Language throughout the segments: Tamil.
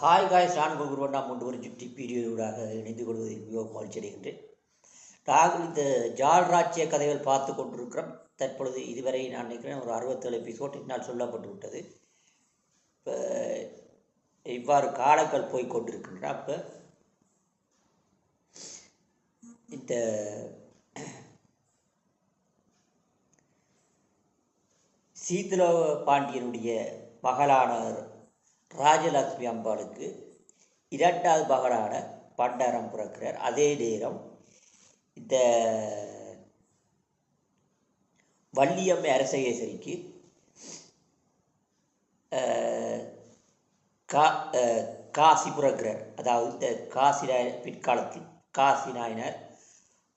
ஹாய் காய் நான் உங்கள் குருவன். நாம் கொண்டு வரும் சுற்றி பீரியடூடாக இணைந்து கொள்வதில் மிகவும் மகிழ்ச்சி அடைகின்றேன். நாங்கள் இந்த ஜால்ராஜ்ய கதைகள் பார்த்து கொண்டிருக்கிறோம். தற்பொழுது இதுவரை நான் நினைக்கிறேன் ஒரு அறுபத்தேழு எபிசோட் என்னால் சொல்லப்பட்டு விட்டது இப்போ இவ்வாறு காலங்கள் போய் கொண்டிருக்கின்றன. அப்போ இந்த சீதல பாண்டியனுடைய மகளான ராஜலட்சுமி அம்பாளுக்கு இரண்டாவது மகளான பண்டாரம் பிறக்கிறார். அதே நேரம் இந்த வள்ளியம்மை அரசகேசரிக்கு கா காசி புறக்கிறார். அதாவது இந்த காசி நாயனர் பிற்காலத்தில் காசி நாயனர்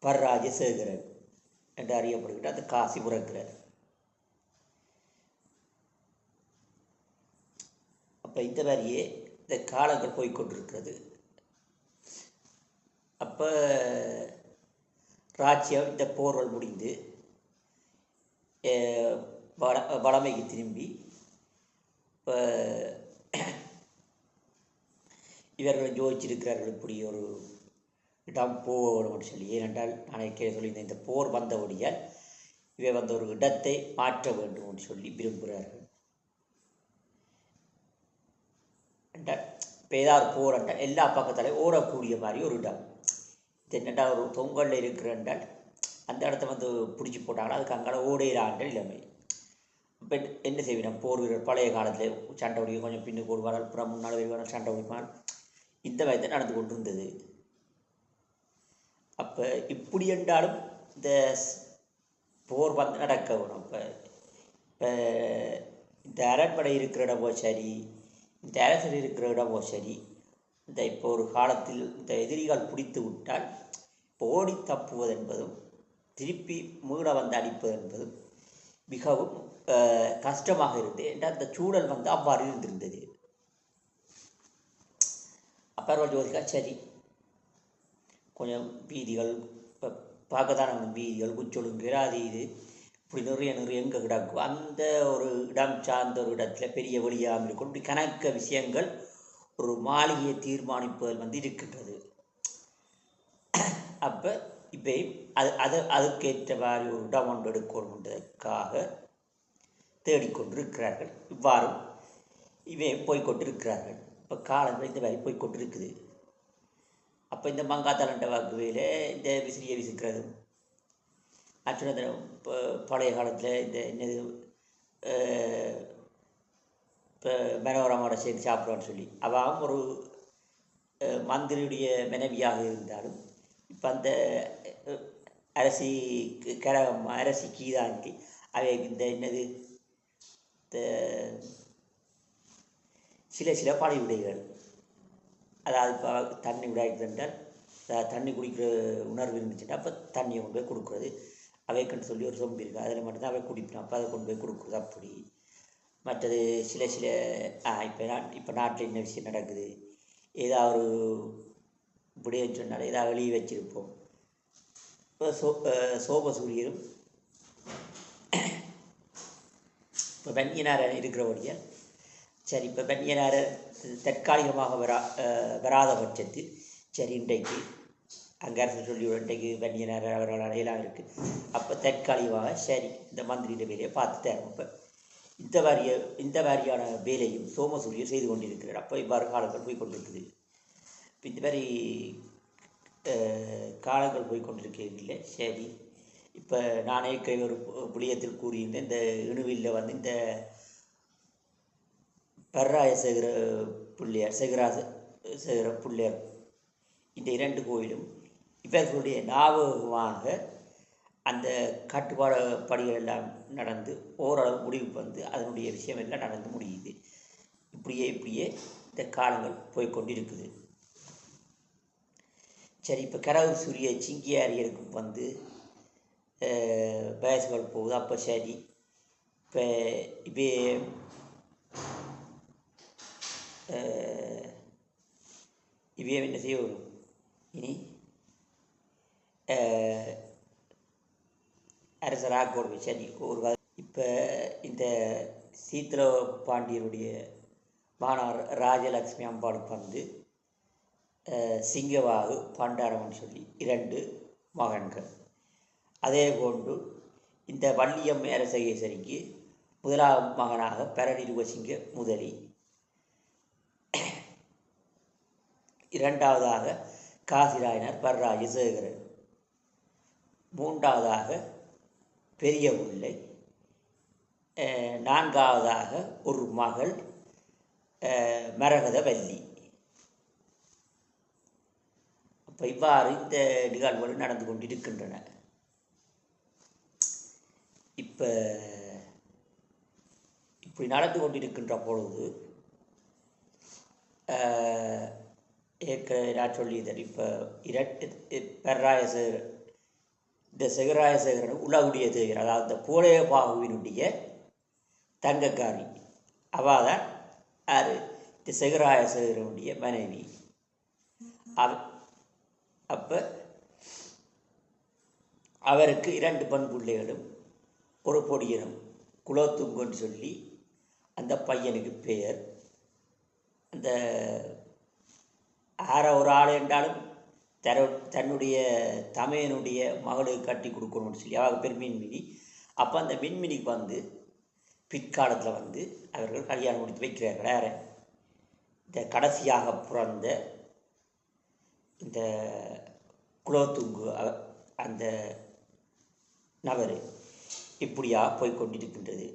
பர்ராஜசேகரன் என்று அறியப்படுகின்ற அந்த காசி புறக்கிறார். அப்போ இந்த மாதிரியே இந்த காலங்கள் போய்க்கொண்டிருக்கிறது அப்போ ராஜ்யம் இந்த போர்கள் முடிந்து வட வடமைக்கு திரும்பி இப்போ இவர்கள் யோசிச்சிருக்கிறார்கள் இப்படி ஒரு இடம் போகணும்னு சொல்லி. ஏனென்றால் நான் ஏற்கனவே சொல்லியிருந்தேன் இந்த போர் வந்தபடியால் இவை வந்த ஒரு இடத்தை மாற்ற வேண்டும் என்று சொல்லி விரும்புகிறார்கள். என்றால் இப்போ ஏதாவது போர் அண்ட் எல்லா பக்கத்தாலையும் ஓடக்கூடிய மாதிரி ஒரு இடம். இது ஒரு தொங்கலில் இருக்கிற என்றால் அந்த இடத்த வந்து பிடிச்சி போட்டாங்கன்னா அதுக்கு அங்கே ஓடையிலான்ற இளமை இப்போ என்ன செய்வினோம் போர் வீரர் பழைய காலத்தில் சண்டை பிடிக்க கொஞ்சம் பின்னு போடுவார்கள் அப்புறம் முன்னால் வருவார்கள் சண்டை பிடிப்பான் இந்த மாதிரி தான் நடந்து கொண்டு இருந்தது அப்போ இப்படி என்றாலும் இந்த போர் வந்து நடக்க வேணும். இப்போ இப்போ இந்த அரண்மனை இருக்கிற இடமோ சரி இந்த அரசர் இருக்கிற இடமோ சரி. இந்த இப்போ ஒரு காலத்தில் இந்த எதிரிகள் பிடித்து விட்டால் இப்போ ஓடி தப்புவது என்பதும் திருப்பி மீள வந்து அடிப்பது என்பதும் மிகவும் கஷ்டமாக இருந்தது. என்றால் அந்த சூழல் வந்து அவ்வாறு இருந்திருந்தது. அப்பறம் ஜோதிகா சரி. கொஞ்சம் வீதிகள் இப்போ பார்க்க தானே வீதிகள் குச்சொழுங்கு இது. இப்படி நிறைய நிறைய எங்கே கிடக்கும் அந்த ஒரு இடம் சார்ந்த ஒரு இடத்துல பெரிய வெளியாமல் இருக்கும் இப்படி கணக்க விஷயங்கள் ஒரு மாளிகையை தீர்மானிப்பதில் வந்து இருக்கின்றது. அப்போ இப்போ அது அது அதுக்கேற்ற மாதிரி ஒரு இடம் ஒன்று எடுக்கணுன்றதுக்காக தேடிக்கொண்டிருக்கிறார்கள். இவ்வாறும் இவை போய்க்கொண்டிருக்கிறார்கள் இப்போ காலங்கள் இந்த மாதிரி போய்க்கொண்டிருக்குது அப்போ இந்த மங்காத்தலண்ட வாக்குவையில் இந்த விசிறியை விசிக்கிறதும் அச்சுனந்த இப்போ பழைய காலத்தில் இந்த என்னது இப்போ மனோரமோட சேர்ந்து சாப்பிடுவான்னு சொல்லி. அவன் ஒரு மந்திரியுடைய மனைவியாக இருந்தாலும் இப்போ அந்த அரசி கரகம் அரசி கீதாங்கி அவைக்கு இந்த என்னது இந்த சில சில பழைய விடைகள் அதாவது இப்போ தண்ணி விடாய்க்கு என்றால் தண்ணி குடிக்கிற உணர்வு இருந்துச்சுன்னா அப்போ தண்ணியை கொண்டு போய் கொடுக்குறது. அவைக்குன்னு சொல்லி ஒரு சொம்பு இருக்குது அதில் மட்டும்தான் அவை குடிப்போம் அப்போ அதை கொண்டு போய் கொடுக்குறது அப்படி. மற்றது சில சில இப்போ நான் இப்போ நாட்டில் என்ன விஷயம் நடக்குது? ஏதாவது ஒரு விடயம் சொன்னால் ஏதாவது வெளியே வச்சுருப்போம். இப்போ சோ சோப சோமசூரியரும் இப்போ வெண்ணியனார் இருக்கிறபடியால் சரி இப்போ வெண்ணியனார் தற்காலிகமாக வரா வராத பட்சத்தில் சரி இன்றைக்கு அங்கே அரசு சொல்லி இன்றைக்கு நேரம் அவரால் அடையெல்லாம் இருக்குது அப்போ தற்காலிகமாக சரி இந்த மந்திரிയുടെ வேலையை பார்த்து இப்போ இந்த வாரிய இந்த வாரியான வேலையும் சோமசூரியர் செய்து கொண்டிருக்கிறார். அப்போ இவ்வாறு காலங்கள் போய் கொண்டிருக்குது. இப்போ இந்த மாதிரி காலங்கள் போய் கொண்டிருக்கவில்லை. சரி இப்போ நானே கை ஒரு பு- புளியத்தில் கூறியிருந்தேன். இந்த இணுவில்ல வந்து இந்த பர்ராய சேகர பிள்ளையார் சேகராச சேகர பிள்ளையார் இந்த இரண்டு கோயிலும் இவர்களுடைய ஞாபகமாக அந்த கட்டுப்பாடு படிகள் எல்லாம் நடந்து ஓரளவு முடிவுக்கு வந்து அதனுடைய விஷயம் எல்லாம் நடந்து முடியுது. இப்படியே இப்படியே இந்த காலங்கள் போய் கொண்டிருக்குது சரி இப்போ கரவர் சூரிய சிங்கியாரியருக்கு வந்து அஹ், வயசுகள் போகுது. அப்போ சரி இப்போ இப்போ இவையே என்ன செய்ய வரும்? இனி அரசர் ஆக்கோடு சரி ஒரு இப்போ இந்த சீத்திர பாண்டியருடைய மானார் ராஜலக்ஷ்மி அம்பாளுக்கு வந்து சிங்கவாகு பண்டாரவன் சொல்லி இரண்டு மகன்கள். அதே போன்று இந்த வள்ளியம் அரசகேசரிக்கு முதலாம் மகனாக பரணிருவசிங்க முதலி. இரண்டாவதாக காசிராயனர் பரராஜசேகரன் மூன்றாவதாக பெரிய பிள்ளை நான்காவதாக ஒரு மகள் மரகதவல்லி அப்போ இவ்வாறு இந்த நிகழ்வுகள் நடந்து கொண்டிருக்கின்றன. இப்போ இப்படி நடந்து கொண்டிருக்கின்ற பொழுது ஏற்க நான் சொல்லியது இப்போ இரட்டு பெர்ராயசேகர் இந்த செகராயசேகரன் உலகுடைய தேகர் அதாவது இந்த பூலைய பாகுவினுடைய தங்கக்காரி. அவள் தான் யார்? இந்த செகராயசேகரனுடைய மனைவி. அவ அப்போ அவருக்கு இரண்டு பெண் பிள்ளைகளும் ஒரு பொடியனும் குலோத்துங்கன்னு சொல்லி அந்த பையனுக்கு பெயர். அந்த ஆற ஒரு ஆள் என்றாலும் தர தன்னுடைய தமையனுடைய மகளுக்கு கட்டி கொடுக்கணும்னு சொல்லி அவங்க பேர் மின்மினி அப்போ அந்த மின்மினிக்கு வந்து பிற்காலத்தில் வந்து அவர்கள் கல்யாணம் முடித்து வைக்கிறார்கள். யாரை? இந்த கடைசியாக பிறந்த இந்த குலோத்துங்கு அந்த நபர் இப்படியாக போய் கொண்டிருக்கின்றது.